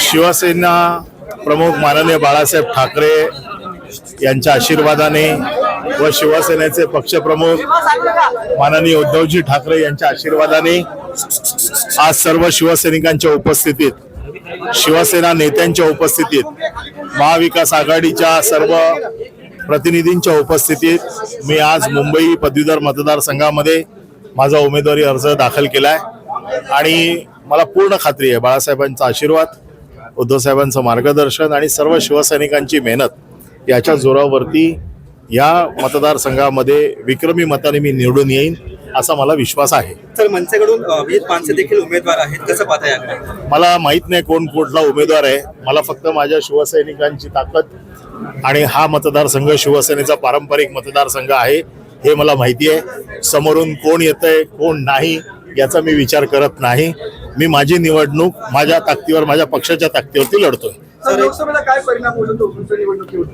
शिवसेना प्रमुख माननीय बाळासाहेब ठाकरे यांच्या आशीर्वादाने व शिवसेनेचे पक्षप्रमुख माननीय उद्धवजी ठाकरे यांच्या आशीर्वादाने आज सर्व शिवसैनिकांच्या उपस्थितीत शिवसेना नेत्यांच्या उपस्थितीत महाविकास आघाडीच्या सर्व प्रतिनिधींच्या उपस्थितीत मी आज मुंबई पदवीधर मतदारसंघामध्ये माझा उमेदवारी अर्ज दाखल केला आहे आणि मला पूर्ण खात्री आहे बाळासाहेबांचा आशीर्वाद उद्धवसाहेबांचं मार्गदर्शन आणि सर्व शिवसैनिकांची मेहनत याच्या जोरावरती या मतदारसंघामध्ये विक्रमी मताने मी निवडून येईन असा मला विश्वास आहे. तर मनसेकडून पानसे देखील उमेदवार आहेत. कसं पाहता मला माहीत नाही कोण कुठला उमेदवार आहे. मला फक्त माझ्या शिवसैनिकांची ताकद आणि हा मतदारसंघ शिवसेनेचा पारंपरिक मतदारसंघ आहे हे मला माहिती आहे. समोरून कोण येतंय कोण नाही याचा मी विचार करत नाही. मी माझी निवडणूक माझ्या ताकदीवर माझ्या पक्षाच्या ताकदीवरती लढतोय.